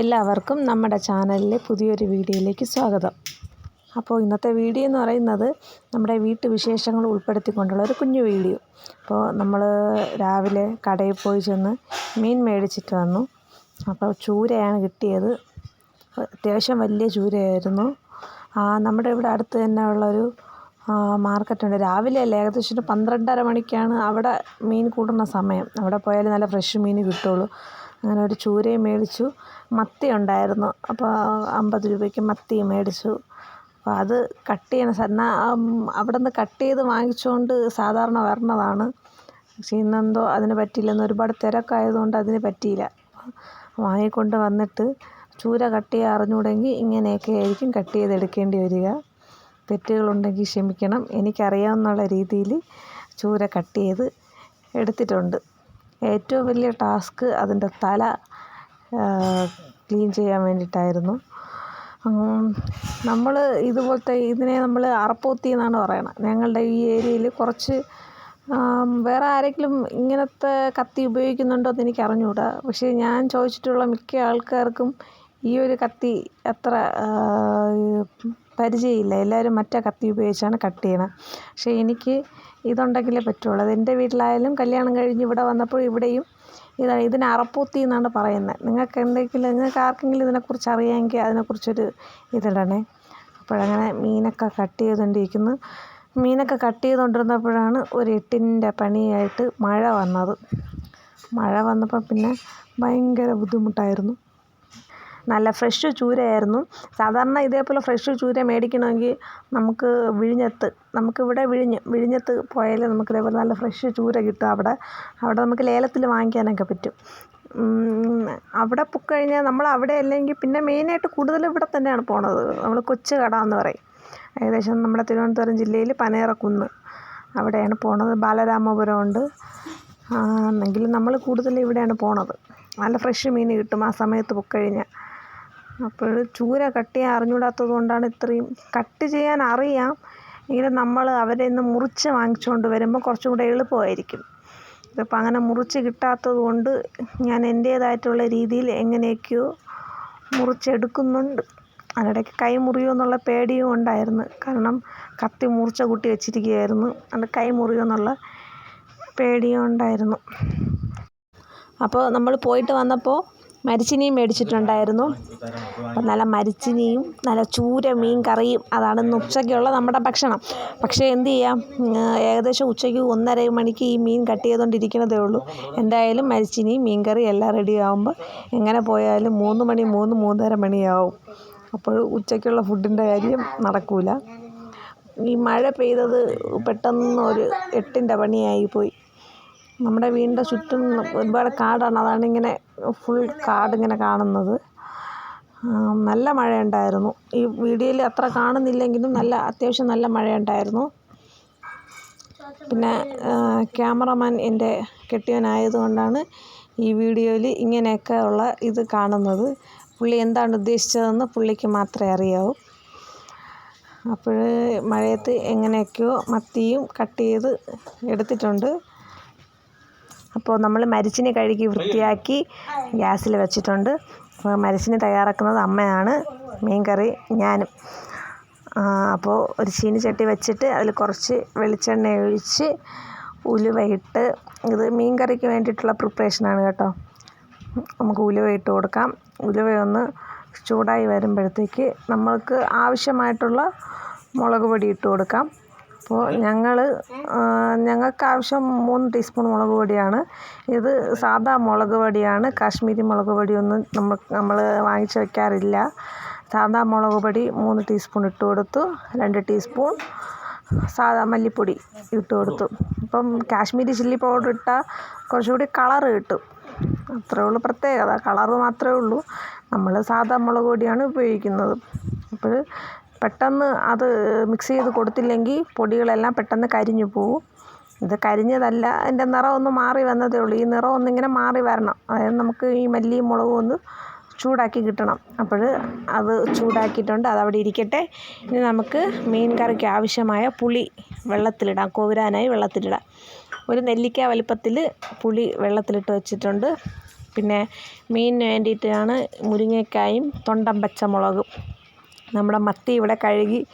എല്ലാവർക്കും നമ്മുടെ ചാനലിലെ പുതിയൊരു വീഡിയോയിലേക്ക് സ്വാഗതം. അപ്പോൾ ഇന്നത്തെ വീഡിയോ എന്ന് പറയുന്നത് നമ്മുടെ വീട്ടു വിശേഷങ്ങൾ ഉൾപ്പെടുത്തിക്കൊണ്ടുള്ള ഒരു കുഞ്ഞു വീഡിയോ. അപ്പോൾ നമ്മൾ രാവിലെ കടയിൽ പോയി ചെന്ന് മീൻ മേടിച്ചിട്ട് വന്നു. അപ്പോൾ ചൂരയാണ് കിട്ടിയത്. അത്യാവശ്യം വലിയ ചൂരയായിരുന്നു. നമ്മുടെ ഇവിടെ അടുത്ത് തന്നെ ഉള്ളൊരു മാർക്കറ്റുണ്ട്. രാവിലെ അല്ല? ഏകദേശം പന്ത്രണ്ടര മണിക്കാണ് അവിടെ മീൻ കൂടുന്ന സമയം. അവിടെ പോയാൽ നല്ല ഫ്രഷ് മീൻ കിട്ടുള്ളൂ അങ്ങനെ ഒരു ചൂരയും മേടിച്ചു. മത്തി ഉണ്ടായിരുന്നു. അപ്പോൾ അമ്പത് രൂപയ്ക്ക് മത്തി മേടിച്ചു. അപ്പോൾ അത് കട്ട് ചെയ്യണ എന്നാൽ അവിടെ നിന്ന് കട്ട് ചെയ്ത് വാങ്ങിച്ചുകൊണ്ട് സാധാരണ വരണതാണ്. പക്ഷേ ഇന്നെന്തോ അതിന് പറ്റിയില്ലെന്ന് ഒരുപാട് തിരക്കായതുകൊണ്ട് അതിന് പറ്റിയില്ല. വാങ്ങിക്കൊണ്ട് വന്നിട്ട് ചൂര കട്ട് ചെയ്യാൻ അറിഞ്ഞുകൂടെങ്കിൽ ഇങ്ങനെയൊക്കെ ആയിരിക്കും കട്ട് ചെയ്തെടുക്കേണ്ടി വരിക. തെറ്റുകളുണ്ടെങ്കിൽ ക്ഷമിക്കണം. എനിക്കറിയാവുന്നുള്ള രീതിയിൽ ചൂര കട്ട് ചെയ്ത് എടുത്തിട്ടുണ്ട്. ഏറ്റവും വലിയ ടാസ്ക് അതിന്റെ തല ക്ലീൻ ചെയ്യാൻ വേണ്ടിയിട്ടായിരുന്നു. നമ്മൾ ഇതുപോലത്തെ ഇതിനെ നമ്മൾ അറപ്പൊത്തി എന്നാണ് പറയണത്. ഞങ്ങളുടെ ഈ ഏരിയയിൽ കുറച്ച് വേറെ ആരെങ്കിലും ഇങ്ങനത്തെ കത്തി ഉപയോഗിക്കുന്നുണ്ടോ എന്ന് എനിക്ക് അറിഞ്ഞുകൂടാ. പക്ഷേ ഞാൻ ചോദിച്ചിട്ടുള്ള മിക്ക ആൾക്കാർക്കും ഈ ഒരു കത്തി അത്ര പരിചയമില്ല. എല്ലാവരും മറ്റേ കത്തി ഉപയോഗിച്ചാണ് കട്ട് ചെയ്യണത് പക്ഷേ എനിക്ക് ഇതുണ്ടെങ്കിലേ പറ്റുള്ളൂ. അത് എന്റെ വീട്ടിലായാലും കല്യാണം കഴിഞ്ഞ് ഇവിടെ വന്നപ്പോൾ ഇവിടെയും ഇതാണ് ഇതിന് അറപ്പൂത്തി എന്നാണ് പറയുന്നത്. നിങ്ങൾക്ക് എന്തെങ്കിലും നിങ്ങൾക്ക് ആർക്കെങ്കിലും ഇതിനെക്കുറിച്ച് അറിയാമെങ്കിൽ അതിനെക്കുറിച്ചൊരു ഇതിടണേ. അപ്പോഴങ്ങനെ മീനൊക്കെ കട്ട് ചെയ്തുകൊണ്ടിരിക്കുന്നു. മീനൊക്കെ കട്ട് ചെയ്തുകൊണ്ടിരുന്നപ്പോഴാണ് ഒരു എട്ടിന്റെ പണിയായിട്ട് മഴ വന്നത്. മഴ വന്നപ്പോൾ പിന്നെ ഭയങ്കര ബുദ്ധിമുട്ടായിരുന്നു. നല്ല ഫ്രഷ് ചൂരയായിരുന്നു. സാധാരണ ഇതേപോലെ ഫ്രഷ് ചൂര മേടിക്കണമെങ്കിൽ നമുക്ക് വിഴിഞ്ഞത്ത് നമുക്കിവിടെ വിഴിഞ്ഞ് വിഴിഞ്ഞത്ത് പോയാലേ നമുക്ക് ഇതേപോലെ നല്ല ഫ്രഷ് ചൂര കിട്ടും അവിടെ. അവിടെ നമുക്ക് ലേലത്തിൽ വാങ്ങിക്കാനൊക്കെ പറ്റും. അവിടെ പൊക്കഴിഞ്ഞാൽ നമ്മൾ അവിടെ അല്ലെങ്കിൽ പിന്നെ മെയിനായിട്ട് കൂടുതലും ഇവിടെ തന്നെയാണ് പോണത്. നമ്മൾ കൊച്ചു കട എന്ന് പറയും. ഏകദേശം നമ്മുടെ തിരുവനന്തപുരം ജില്ലയിൽ പനയറക്കുന്ന് അവിടെയാണ് പോണത്. ബാലരാമപുരം ഉണ്ട് എന്നെങ്കിലും നമ്മൾ കൂടുതൽ ഇവിടെയാണ് പോണത്. നല്ല ഫ്രഷ് മീൻ കിട്ടും ആ സമയത്ത് പൊക്കഴിഞ്ഞാൽ അപ്പോൾ ചൂര കട്ട് ചെയ്യാൻ അറിഞ്ഞൂടാത്തത് കൊണ്ടാണ് ഇത്രയും കട്ട് ചെയ്യാൻ അറിയാം. എങ്കിലും നമ്മൾ അവരെ നിന്ന് മുറിച്ച് വാങ്ങിച്ചുകൊണ്ട് വരുമ്പോൾ കുറച്ചും കൂടെ എളുപ്പമായിരിക്കും. ഇതിപ്പോൾ അങ്ങനെ മുറിച്ച് കിട്ടാത്തത് കൊണ്ട് ഞാൻ എന്റേതായിട്ടുള്ള രീതിയിൽ എങ്ങനെയൊക്കെയോ മുറിച്ചെടുക്കുന്നുണ്ട്. അതിനിടയ്ക്ക് കൈ മുറിയോ എന്നുള്ള പേടിയും ഉണ്ടായിരുന്നു. കാരണം കത്തി മുറിച്ച കുട്ടി വെച്ചിരിക്കുകയായിരുന്നു. അത് കൈ മുറിയോ എന്നുള്ള പേടിയും ഉണ്ടായിരുന്നു. അപ്പോൾ നമ്മൾ പോയിട്ട് വന്നപ്പോൾ മരിച്ചിനിയും മേടിച്ചിട്ടുണ്ടായിരുന്നു. അപ്പം നല്ല മരിച്ചിനിയും നല്ല ചൂര മീൻ കറിയും അതാണ് ഇന്ന് ഉച്ചയ്ക്കുള്ള നമ്മുടെ ഭക്ഷണം. പക്ഷേ എന്ത് ചെയ്യാം? ഏകദേശം ഉച്ചയ്ക്ക് ഒന്നര മണിക്ക് ഈ മീൻ കട്ട് ചെയ്തുകൊണ്ടിരിക്കണതേ ഉള്ളൂ. എന്തായാലും മരിച്ചിനിയും മീൻ കറിയും എല്ലാം റെഡി ആകുമ്പോൾ എങ്ങനെ പോയാലും മൂന്ന് മണി മൂന്ന് മൂന്നര മണിയാവും. അപ്പോൾ ഉച്ചയ്ക്കുള്ള ഫുഡിന്റെ കാര്യം നടക്കില്ല ഈ മഴ പെയ്തത് പെട്ടെന്ന് ഒരു എട്ടിന്റെ പണിയായി പോയി. നമ്മുടെ വീടിന്റെ ചുറ്റും ഒരുപാട് കാടാണ്. അതാണ് ഇങ്ങനെ ഫുൾ കാടിങ്ങനെ കാണുന്നത്. നല്ല മഴയുണ്ടായിരുന്നു. ഈ വീഡിയോയിൽ അത്ര കാണുന്നില്ലെങ്കിലും നല്ല അത്യാവശ്യം നല്ല മഴയുണ്ടായിരുന്നു. പിന്നെ ക്യാമറമാൻ എന്റെ കെട്ടിയവനായതുകൊണ്ടാണ് ഈ വീഡിയോയിൽ ഇങ്ങനെയൊക്കെ ഉള്ള ഇത് കാണുന്നത്. പുള്ളി എന്താണ് ഉദ്ദേശിച്ചതെന്ന് പുള്ളിക്ക് മാത്രമേ അറിയാവൂ. അപ്പോൾ മഴയത്ത് എങ്ങനെയൊക്കെയോ മത്തിയും കട്ട് ചെയ്ത് എടുത്തിട്ടുണ്ട്. അപ്പോൾ നമ്മൾ മരിച്ചിനെ കഴുകി വൃത്തിയാക്കി ഗ്യാസിൽ വെച്ചിട്ടുണ്ട്. അപ്പോൾ മരിച്ചിനെ തയ്യാറാക്കുന്നത് അമ്മയാണ് മീൻ കറി ഞാനും. അപ്പോൾ ഒരു ചീനിച്ചട്ടി വെച്ചിട്ട് അതിൽ കുറച്ച് വെളിച്ചെണ്ണ ഒഴിച്ച് ഉലുവയിട്ട് ഇത് മീൻ കറിക്ക് വേണ്ടിയിട്ടുള്ള പ്രിപ്പറേഷനാണ് കേട്ടോ. നമുക്ക് ഉലുവ ഇട്ട് കൊടുക്കാം. ഉലുവയൊന്ന് ചൂടായി വരുമ്പോഴത്തേക്ക് നമ്മൾക്ക് ആവശ്യമായിട്ടുള്ള മുളക് പൊടി ഇട്ട് കൊടുക്കാം. അപ്പോൾ ഞങ്ങൾ ഞങ്ങൾക്ക് ആവശ്യം മൂന്ന് ടീസ്പൂൺ മുളക് പൊടിയാണ്. ഇത് സാധാ മുളക് പൊടിയാണ്. കാശ്മീരി മുളക് പൊടിയൊന്നും നമ്മൾ നമ്മൾ വാങ്ങിച്ച് വയ്ക്കാറില്ല സാധാ മുളക് പൊടി മൂന്ന് ടീസ്പൂൺ ഇട്ട് കൊടുത്തു. രണ്ട് ടീസ്പൂൺ സാധാ മല്ലിപ്പൊടി ഇട്ട് കൊടുത്തു. ഇപ്പം കാശ്മീരി ചില്ലി പൗഡർ ഇട്ടാൽ കുറച്ചുകൂടി കളറ് കിട്ടും. അത്രേ ഉള്ളൂ പ്രത്യേകത. കളറ് മാത്രമേ ഉള്ളൂ. നമ്മൾ സാധാ മുളക് പൊടിയാണ് ഉപയോഗിക്കുന്നത്. അപ്പോൾ പെട്ടെന്ന് അത് മിക്സ് ചെയ്ത് കൊടുത്തില്ലെങ്കിൽ പൊടികളെല്ലാം പെട്ടെന്ന് കരിഞ്ഞു പോവും. ഇത് കരിഞ്ഞതല്ല അതിന്റെ നിറം ഒന്ന് മാറി വന്നതേ ഉള്ളൂ. ഈ നിറം ഒന്നിങ്ങനെ മാറി വരണം. അതായത് നമുക്ക് ഈ മല്ലിയും മുളകും ഒന്ന് ചൂടാക്കി കിട്ടണം. അപ്പോൾ അത് ചൂടാക്കിയിട്ടുണ്ട്. അതവിടെ ഇരിക്കട്ടെ. ഇനി നമുക്ക് മീൻ കറിക്ക് ആവശ്യമായ പുളി വെള്ളത്തിലിടാം. കോരാനായി വെള്ളത്തിലിടാം. ഒരു നെല്ലിക്ക വലിപ്പത്തിൽ പുളി വെള്ളത്തിലിട്ട് വെച്ചിട്ടുണ്ട്. പിന്നെ മീനിന് വേണ്ടിയിട്ടാണ് മുരിങ്ങക്കായും തൊണ്ടൻ പച്ചമുളകും. നമ്മുടെ മത്തി ഇവിടെ കഴുകി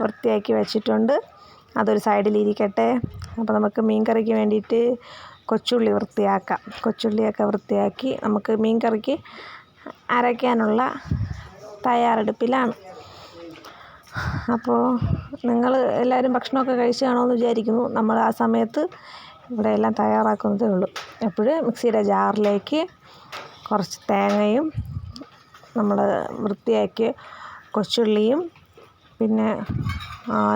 വൃത്തിയാക്കി വെച്ചിട്ടുണ്ട്. അതൊരു സൈഡിലിരിക്കട്ടെ. അപ്പോൾ നമുക്ക് മീൻ കറിക്ക് വേണ്ടിയിട്ട് കൊച്ചുള്ളി വൃത്തിയാക്കാം. കൊച്ചുള്ളിയൊക്കെ വൃത്തിയാക്കി നമുക്ക് മീൻ കറിക്ക് അരയ്ക്കാനുള്ള തയ്യാറെടുപ്പിലാണ്. അപ്പോൾ നിങ്ങൾ എല്ലാവരും ഭക്ഷണമൊക്കെ കഴിച്ച് കാണുമെന്ന് വിചാരിക്കുന്നു. നമ്മൾ ആ സമയത്ത് ഇവിടെ എല്ലാം തയ്യാറാക്കുന്നതേ ഉള്ളൂ. അപ്പോൾ മിക്സിയുടെ ജാറിലേക്ക് കുറച്ച് തേങ്ങയും നമ്മൾ വൃത്തിയാക്കിയ കൊച്ചുള്ളിയും പിന്നെ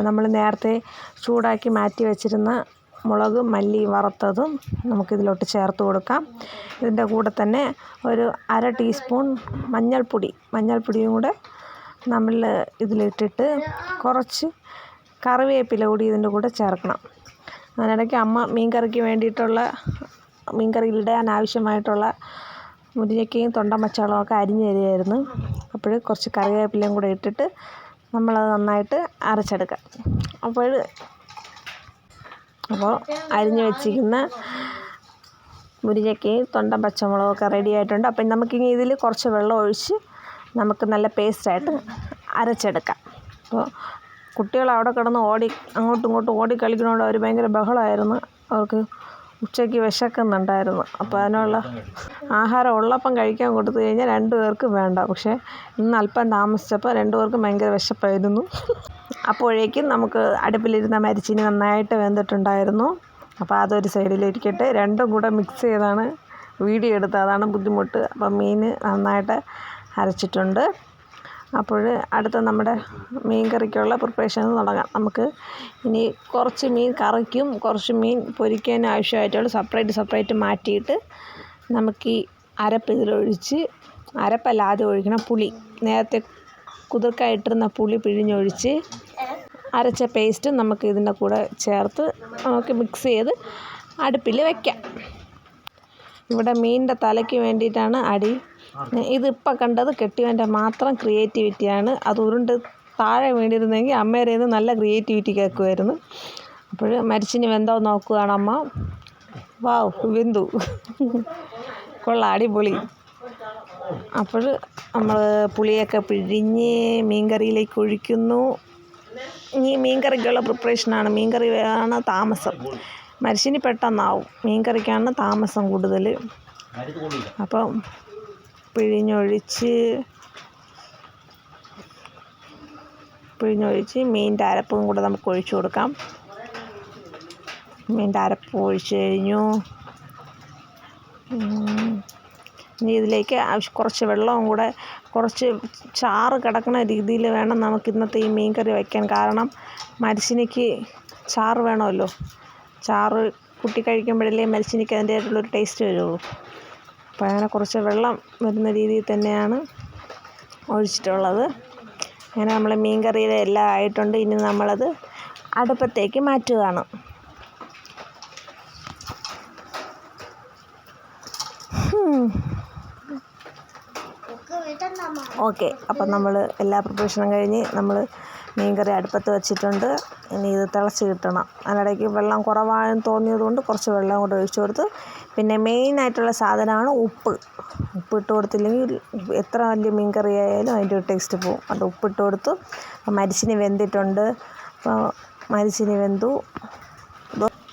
നമ്മൾ നേരത്തെ ചൂടാക്കി മാറ്റി വെച്ചിരുന്ന മുളക് മല്ലി വറുത്തതും നമുക്കിതിലോട്ട് ചേർത്ത് കൊടുക്കാം. ഇതിന്റെ കൂടെ തന്നെ ഒരു അര ടീസ്പൂൺ മഞ്ഞൾപ്പൊടി മഞ്ഞൾപ്പൊടിയും കൂടെ നമ്മൾ ഇതിലിട്ടിട്ട് കുറച്ച് കറിവേപ്പില കൂടി ഇതിന്റെ കൂടെ ചേർക്കണം. അതിനിടയ്ക്ക് അമ്മ മീൻ കറിക്ക് വേണ്ടിയിട്ടുള്ള മീൻ കറിയിലിടാൻ ആവശ്യമായിട്ടുള്ള മുരിങ്ങയ്ക്കയും തൊണ്ടൻ ഒക്കെ അരിഞ്ഞ് തരുമായിരുന്നു അപ്പോൾ കുറച്ച് കറിവേപ്പിലയും കൂടെ ഇട്ടിട്ട് നമ്മളത് നന്നായിട്ട് അരച്ചെടുക്കാം. അപ്പോൾ അപ്പോൾ അരിഞ്ഞ് വെച്ചിരിക്കുന്ന മുരിങ്ങയ്ക്കയും തൊണ്ടൻ പച്ചമുളകൊക്കെ റെഡി ആയിട്ടുണ്ട്. അപ്പം നമുക്കിനി ഇതിൽ കുറച്ച് വെള്ളം ഒഴിച്ച് നമുക്ക് നല്ല പേസ്റ്റായിട്ട് അരച്ചെടുക്കാം. അപ്പോൾ കുട്ടികൾ അവിടെ കിടന്ന് ഓടി അങ്ങോട്ടും ഇങ്ങോട്ടും ഓടി കളിക്കുന്നതുകൊണ്ട് അവർ ഭയങ്കര ബഹളമായിരുന്നു. അവർക്ക് ഉച്ചയ്ക്ക് വിശക്കുന്നുണ്ടായിരുന്നു. അപ്പോൾ അതിനുള്ള ആഹാരം ഉള്ളപ്പം കഴിക്കാൻ കൊടുത്തു കഴിഞ്ഞാൽ രണ്ട് പേർക്ക് വേണ്ട. പക്ഷേ ഇന്ന് അല്പം താമസിച്ചപ്പോൾ രണ്ട് പേർക്കും ഭയങ്കര വിശപ്പായിരുന്നു. അപ്പോഴേക്കും നമുക്ക് അടുപ്പിലിരുന്ന മരിച്ചിനി നന്നായിട്ട് വെന്തിട്ടുണ്ടായിരുന്നു. അപ്പോൾ അതൊരു സൈഡിലിരിക്കട്ടെ. രണ്ടും കൂടെ മിക്സ് ചെയ്താണ്. വീഡിയോ എടുത്തത് അതാണ് ബുദ്ധിമുട്ട്. അപ്പം മീൻ നന്നായിട്ട് അരച്ചിട്ടുണ്ട്. അപ്പോൾ അടുത്ത നമ്മുടെ മീൻ കറിക്കുള്ള പ്രിപ്പറേഷൻ തുടങ്ങാം. നമുക്ക് ഇനി കുറച്ച് മീൻ കറിക്കും കുറച്ച് മീൻ പൊരിക്കാൻ ആവശ്യമായിട്ടുള്ള സെപ്പറേറ്റ് സെപ്പറേറ്റ് മാറ്റിയിട്ട് നമുക്ക് ഈ അരപ്പ് ഇതിലൊഴിച്ച് അരപ്പല്ല ആദ്യം ഒഴിക്കണം പുളി. നേരത്തെ കുതിർക്കായിട്ടിരുന്ന പുളി പിഴിഞ്ഞൊഴിച്ച് അരച്ച പേസ്റ്റ് നമുക്ക് ഇതിന്റെ കൂടെ ചേർത്ത് നമുക്ക് മിക്സ് ചെയ്ത് അടുപ്പിൽ വയ്ക്കാം ഇവിടെ മീനിന്റെ തലയ്ക്ക് വേണ്ടിയിട്ടാണ് അടി ഇതിപ്പോൾ കണ്ടത് കെട്ടിയവന്റെ മാത്രം ക്രിയേറ്റിവിറ്റിയാണ് അത് ഉരുണ്ട് താഴെ വീണിരുന്നെങ്കിൽ അമ്മേരെ നിന്ന് നല്ല ക്രിയേറ്റിവിറ്റി കേൾക്കുമായിരുന്നു അപ്പോൾ മരിച്ചിനി വെന്തോ നോക്കുകയാണ് അമ്മ? വാവ് വെന്തു കൊള്ളാം അടിപൊളി. അപ്പോൾ നമ്മൾ പുളിയൊക്കെ പിഴിഞ്ഞ് മീൻകറിയിലേക്ക് ഒഴിക്കുന്നു. ഈ മീൻകറിക്കുള്ള പ്രിപ്പറേഷനാണ് മീൻകറി ആണ് താമസം. മരിച്ചിനി പെട്ടെന്നാവും. മീൻകറിക്കാണ് താമസം കൂടുതൽ അപ്പം പിഴിഞ്ഞൊഴിച്ച് പിഴിഞ്ഞൊഴിച്ച് മീനിന്റെ അരപ്പും കൂടെ നമുക്ക് ഒഴിച്ചു കൊടുക്കാം. മീനിന്റെ അരപ്പ് ഒഴിച്ചു കഴിഞ്ഞു. ഇനി ഇതിലേക്ക് ആവശ്യം കുറച്ച് വെള്ളവും കൂടെ കുറച്ച് ചാറ് കിടക്കുന്ന രീതിയിൽ വേണം നമുക്ക് ഇന്നത്തെ ഈ മീൻ കറി വയ്ക്കാൻ കാരണം മരിച്ചിനിക്ക് ചാറ് വേണമല്ലോ. ചാറ് കുട്ടി കഴിക്കുമ്പോഴല്ലേ മരിച്ചിനിക്ക് അതിന്റേതായിട്ടുള്ളൊരു ടേസ്റ്റ് വരുള്ളൂ. അപ്പോൾ അങ്ങനെ കുറച്ച് വെള്ളം വരുന്ന രീതിയിൽ തന്നെയാണ് ഒഴിച്ചിട്ടുള്ളത്. അങ്ങനെ നമ്മൾ മീൻ കറിയിൽ എല്ലാം ആയിട്ടുണ്ട്. ഇനി നമ്മളത് അടുപ്പത്തേക്ക് മാറ്റുകയാണ്. ഓക്കെ. അപ്പം നമ്മൾ എല്ലാ പ്രിപ്പറേഷനും കഴിഞ്ഞ് നമ്മൾ മീൻ കറി അടുപ്പത്ത് വെച്ചിട്ടുണ്ട്. ഇനി ഇത് തിളച്ച് കിട്ടണം. അതിനിടയ്ക്ക് വെള്ളം കുറവാണെന്ന് തോന്നിയത് കൊണ്ട് കുറച്ച് വെള്ളം കൂടെ ഒഴിച്ചു കൊടുത്ത് പിന്നെ മെയിനായിട്ടുള്ള സാധനമാണ് ഉപ്പ്. ഉപ്പ് ഇട്ട് കൊടുത്തില്ലെങ്കിൽ എത്ര വലിയ മീൻ കറി ആയാലും അതിന്റെ ഒരു ടേസ്റ്റ് പോവും അത് ഉപ്പിട്ട് കൊടുത്തു. മരിച്ചിനി വെന്തിട്ടുണ്ട്. അപ്പോൾ മരിച്ചിനി വെന്തു.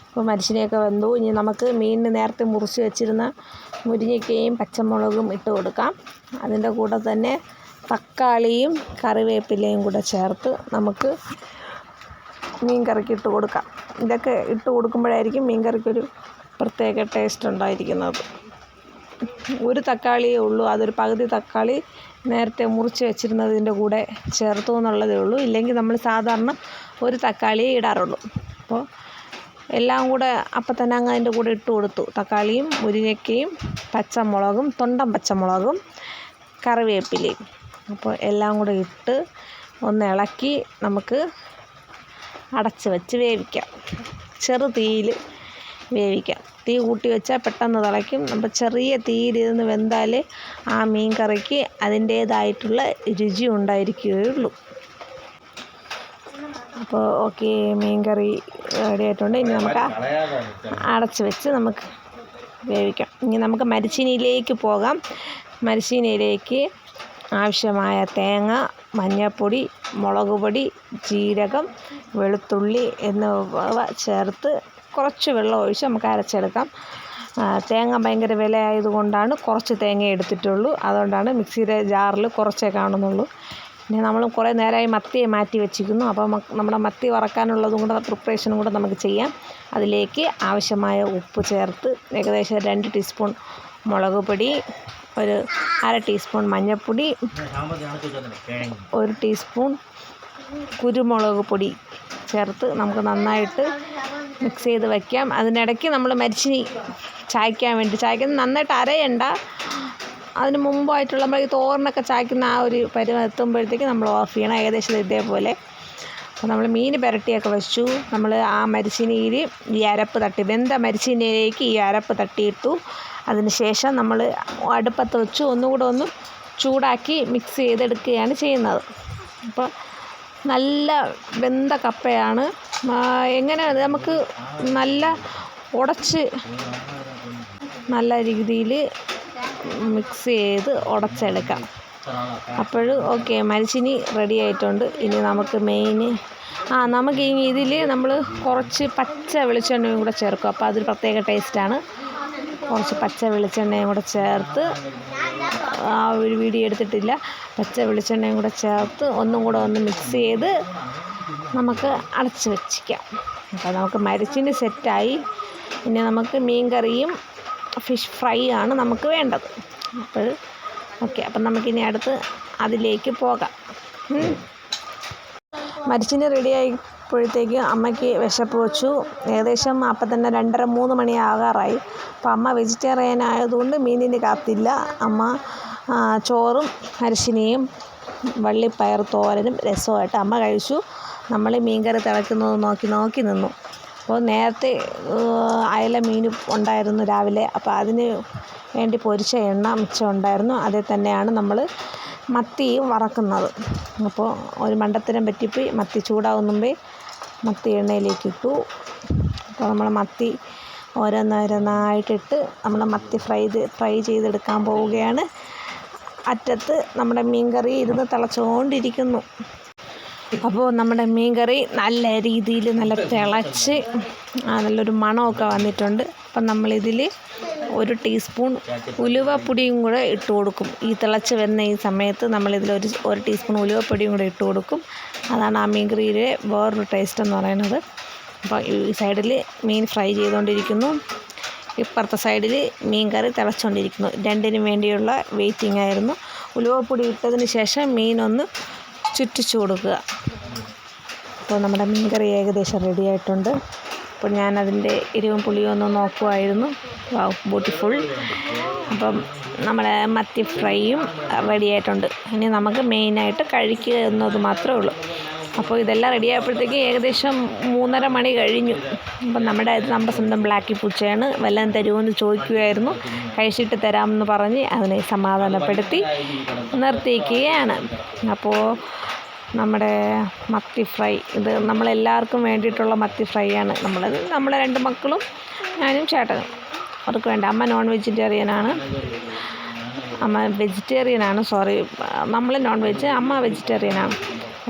അപ്പോൾ മരിച്ചിനിയൊക്കെ വെന്തു. ഇനി നമുക്ക് മീനിന് നേരത്തെ മുറിച്ച് വെച്ചിരുന്ന മുരിങ്ങയ്ക്കയും പച്ചമുളകും ഇട്ട് കൊടുക്കാം. അതിന്റെ കൂടെ തന്നെ തക്കാളിയും കറിവേപ്പിലയും കൂടെ ചേർത്ത് നമുക്ക് മീൻ കറിക്ക് ഇട്ട് കൊടുക്കാം. ഇതൊക്കെ ഇട്ട് കൊടുക്കുമ്പോഴായിരിക്കും മീൻ കറിക്കൊരു പ്രത്യേക ടേസ്റ്റ് ഉണ്ടായിരിക്കുന്നത്. ഒരു തക്കാളിയേ ഉള്ളൂ. അതൊരു പകുതി തക്കാളി നേരത്തെ മുറിച്ച് വെച്ചിരുന്നതിന്റെ കൂടെ ചേർത്തു എന്നുള്ളതേ ഉള്ളൂ. ഇല്ലെങ്കിൽ നമ്മൾ സാധാരണ ഒരു തക്കാളിയേ ഇടാറുള്ളൂ. അപ്പോൾ എല്ലാം കൂടെ അപ്പം തന്നെ അങ്ങ് അതിന്റെ കൂടെ ഇട്ട് കൊടുത്തു. തക്കാളിയും മുരിങ്ങയ്ക്കയും പച്ചമുളകും തൊണ്ടൻ പച്ചമുളകും കറിവേപ്പിലയും. അപ്പോൾ എല്ലാം കൂടെ ഇട്ട് ഒന്ന് ഇളക്കി നമുക്ക് അടച്ച് വെച്ച് വേവിക്കാം. ചെറു തീയിൽ വേവിക്കാം. തീ കൂട്ടി വെച്ചാൽ പെട്ടെന്ന് തിളയ്ക്കും. അപ്പോൾ ചെറിയ തീയിലിരുന്ന് വെന്താൽ ആ മീൻ കറിക്ക് അതിന്റേതായിട്ടുള്ള രുചി ഉണ്ടായിരിക്കുകയുള്ളൂ. അപ്പോൾ ഓക്കെ മീൻ കറി റെഡി ആയിട്ടുണ്ട്. ഇനി നമുക്ക് അടച്ച് വെച്ച് നമുക്ക് വേവിക്കാം. ഇനി നമുക്ക് മരിച്ചീനിയിലേക്ക് പോകാം. മരിച്ചീനിയിലേക്ക് ആവശ്യമായ തേങ്ങ മഞ്ഞൾപ്പൊടി മുളക് പൊടി ജീരകം വെളുത്തുള്ളി എന്നിവ ചേർത്ത് കുറച്ച് വെള്ളം ഒഴിച്ച് നമുക്ക് അരച്ചെടുക്കാം. തേങ്ങ ഭയങ്കര വിലയായതുകൊണ്ടാണ് കുറച്ച് തേങ്ങ എടുത്തിട്ടുള്ളൂ. അതുകൊണ്ടാണ് മിക്സിയുടെ ജാറിൽ കുറച്ചേ കാണുന്നുള്ളൂ. പിന്നെ നമ്മൾ കുറേ നേരമായി മത്തിയെ മാറ്റി വെച്ചിരിക്കുന്നു. അപ്പോൾ നമ്മുടെ മത്തി വറക്കാനുള്ളതും കൂടെ പ്രിപ്പറേഷനും കൂടെ നമുക്ക് ചെയ്യാം. അതിലേക്ക് ആവശ്യമായ ഉപ്പ് ചേർത്ത് ഏകദേശം രണ്ട് ടീസ്പൂൺ മുളക് പൊടി ഒരു അര ടീസ്പൂൺ മഞ്ഞൾപ്പൊടി ഒരു ടീസ്പൂൺ കുരുമുളക് പൊടി ചേർത്ത് നമുക്ക് നന്നായിട്ട് മിക്സ് ചെയ്ത് വയ്ക്കാം അതിനിടയ്ക്ക് നമ്മൾ മരിച്ചിനി ചായ്ക്കാൻ വേണ്ടി. ചായ്ക്കുന്നത് നന്നായിട്ട് അരയണ്ട. അതിന് മുമ്പായിട്ടുള്ള നമ്മൾ ഈ തോരനൊക്കെ ചായ്ക്കുന്ന ആ ഒരു പരുവം എത്തുമ്പോഴത്തേക്ക് നമ്മൾ ഓഫ് ചെയ്യണം. ഏകദേശം ഇതേപോലെ. അപ്പോൾ നമ്മൾ മീൻ പുരട്ടിയൊക്കെ വെച്ചു. നമ്മൾ ആ മരിച്ചിനിയിൽ ഈ അരപ്പ് തട്ടി. വെന്ത മരിച്ചിനിയിലേക്ക് ഈ അരപ്പ് തട്ടിയിട്ടു. അതിന് ശേഷം നമ്മൾ അടുപ്പത്ത് വെച്ച്. ഒന്നുകൂടെ ഒന്ന് ചൂടാക്കി മിക്സ് ചെയ്തെടുക്കുകയാണ് ചെയ്യുന്നത്. അപ്പോൾ നല്ല വെന്ത കപ്പയാണ്. എങ്ങനെ നമുക്ക് നല്ല ഉടച്ച് നല്ല രീതിയിൽ മിക്സ് ചെയ്ത് ഉടച്ചെടുക്കാം. അപ്പോൾ ഓക്കെ മരിച്ചിനി റെഡി ആയിട്ടുണ്ട്. ഇനി നമുക്ക് മെയിൻ ആ നമുക്ക് ഇനി ഇതിൽ നമ്മൾ കുറച്ച് പച്ച വെളിച്ചെണ്ണയും കൂടെ ചേർക്കും. അപ്പോൾ അതൊരു പ്രത്യേക ടേസ്റ്റാണ് കുറച്ച് പച്ച വെളിച്ചെണ്ണയും കൂടെ ചേർത്ത് ആ ഒരു വീഡിയോ എടുത്തിട്ടില്ല. പച്ച വെളിച്ചെണ്ണയും കൂടെ ചേർത്ത് ഒന്നും കൂടെ ഒന്ന് മിക്സ് ചെയ്ത് നമുക്ക് അടച്ച് വെച്ചിക്കാം. അപ്പോൾ നമുക്ക് മരിച്ചിന് സെറ്റായി. പിന്നെ നമുക്ക് മീൻ കറിയും ഫിഷ് ഫ്രൈ ആണ് നമുക്ക് വേണ്ടത്. അപ്പോൾ ഓക്കെ അപ്പം നമുക്കിനി അടുത്ത് അതിലേക്ക് പോകാം. മരിച്ചിന് റെഡി ആയപ്പോഴത്തേക്ക് അമ്മയ്ക്ക് വിശപ്പ് വെച്ചു. ഏകദേശം അപ്പം തന്നെ രണ്ടര മൂന്ന് മണി ആകാറായി. അപ്പം അമ്മ വെജിറ്റേറിയൻ ആയതുകൊണ്ട് മീനിന് കാത്തില്ല. അമ്മ ചോറും അരിശിനിയും വള്ളിപ്പയർ തോരനും രസമായിട്ട് അമ്മ കഴിച്ചു. നമ്മൾ മീൻകറി തിളയ്ക്കുന്നത് നോക്കി നോക്കി നിന്നു. അപ്പോൾ നേരത്തെ അയല മീൻ ഉണ്ടായിരുന്നു രാവിലെ. അപ്പോൾ അതിന് വേണ്ടി പൊരിച്ച എണ്ണ മിച്ചം ഉണ്ടായിരുന്നു. അതേ തന്നെയാണ് നമ്മൾ മത്തിയും വറക്കുന്നത്. അപ്പോൾ ഒരു മണ്ടത്തരം പറ്റിപ്പോയി. മത്തി ചൂടാകും മുമ്പേ മത്തി എണ്ണയിലേക്ക് ഇട്ടു. അപ്പോൾ നമ്മൾ മത്തി ഓരോന്നോരോന്നായിട്ടിട്ട് നമ്മൾ മത്തി ഫ്രൈ ഫ്രൈ ചെയ്തെടുക്കാൻ പോവുകയാണ്. അറ്റത്ത് നമ്മുടെ മീൻ കറി ഇരുന്ന് തിളച്ചുകൊണ്ടിരിക്കുന്നു അപ്പോൾ നമ്മുടെ മീൻ കറി നല്ല രീതിയിൽ നല്ല തിളച്ച് നല്ലൊരു മണമൊക്കെ വന്നിട്ടുണ്ട്. അപ്പം നമ്മളിതിൽ ഒരു ടീസ്പൂൺ ഉലുവപ്പൊടിയും കൂടെ ഇട്ട് കൊടുക്കും. ഈ തിളച്ച് വരുന്ന ഈ സമയത്ത് നമ്മളിതിൽ ഒരു ഒരു ടീസ്പൂൺ ഉലുവപ്പൊടിയും കൂടെ ഇട്ട് കൊടുക്കും. അതാണ് ആ മീൻ കറിയിലെ വേറൊരു ടേസ്റ്റ് എന്ന് പറയുന്നത്. അപ്പോൾ ഈ സൈഡിൽ മീൻ ഫ്രൈ ചെയ്തുകൊണ്ടിരിക്കുന്നു ഇപ്പുറത്തെ സൈഡിൽ മീൻ കറി തിളച്ചുകൊണ്ടിരിക്കുന്നു രണ്ടിനും വേണ്ടിയുള്ള വെയിറ്റിംഗ് ആയിരുന്നു. ഉലുവപ്പൊടി ഇട്ടതിന് ശേഷം മീനൊന്ന് ചുറ്റിച്ചു കൊടുക്കുക. അപ്പോൾ നമ്മുടെ മീൻകറി ഏകദേശം റെഡി ആയിട്ടുണ്ട്. അപ്പോൾ ഞാനതിന്റെ എരിവും പുളിയും ഒന്ന് നോക്കുമായിരുന്നു ബ്യൂട്ടിഫുൾ അപ്പം നമ്മുടെ മത്തി ഫ്രൈയും റെഡി ആയിട്ടുണ്ട്. ഇനി നമുക്ക് മെയിനായിട്ട് കഴിക്കുക എന്നത് മാത്രമേ ഉള്ളൂ. അപ്പോൾ ഇതെല്ലാം റെഡി ആയപ്പോഴത്തേക്ക് ഏകദേശം മൂന്നര മണി കഴിഞ്ഞു. അപ്പം നമ്മുടെ നമ്മുടെ സ്വന്തം ബ്ലാക്കി പൂച്ചയാണ്. വല്ലതും തരുമെന്ന് ചോദിക്കുകയായിരുന്നു കഴിച്ചിട്ട് തരാമെന്ന് പറഞ്ഞ് അതിനെ സമാധാനപ്പെടുത്തി നിർത്തിയിരിക്കുകയാണ്. അപ്പോൾ നമ്മുടെ മത്തി ഫ്രൈ ഇത് നമ്മളെല്ലാവർക്കും വേണ്ടിയിട്ടുള്ള മത്തി ഫ്രൈ ആണ്. നമ്മൾ നമ്മളെ രണ്ട് മക്കളും ഞാനും ചേട്ടനും. അവർക്ക് വേണ്ട. അമ്മ നോൺ വെജിറ്റേറിയനാണ് അമ്മ വെജിറ്റേറിയനാണ് സോറി നമ്മൾ നോൺ വെജ് അമ്മ വെജിറ്റേറിയനാണ്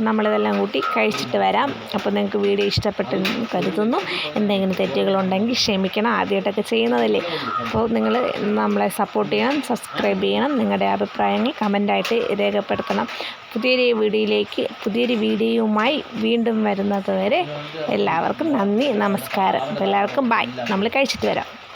നമ്മളിതെല്ലാം കൂട്ടി കഴിച്ചിട്ട് വരാം. അപ്പോൾ നിങ്ങൾക്ക് വീഡിയോ ഇഷ്ടപ്പെട്ടെന്ന് കരുതുന്നു. എന്തെങ്കിലും തെറ്റുകളുണ്ടെങ്കിൽ ക്ഷമിക്കണം. ആദ്യമായിട്ടൊക്കെ ചെയ്യുന്നതല്ലേ. അപ്പോൾ നിങ്ങൾ നമ്മളെ സപ്പോർട്ട് ചെയ്യണം സബ്സ്ക്രൈബ് ചെയ്യണം. നിങ്ങളുടെ അഭിപ്രായങ്ങൾ കമന്റായിട്ട് രേഖപ്പെടുത്തണം. പുതിയൊരു വീഡിയോയിലേക്ക് പുതിയൊരു വീഡിയോയുമായി വീണ്ടും വരുന്നത് വരെ എല്ലാവർക്കും നന്ദി നമസ്കാരം. എല്ലാവർക്കും ബായ് നമ്മൾ കഴിച്ചിട്ട് വരാം.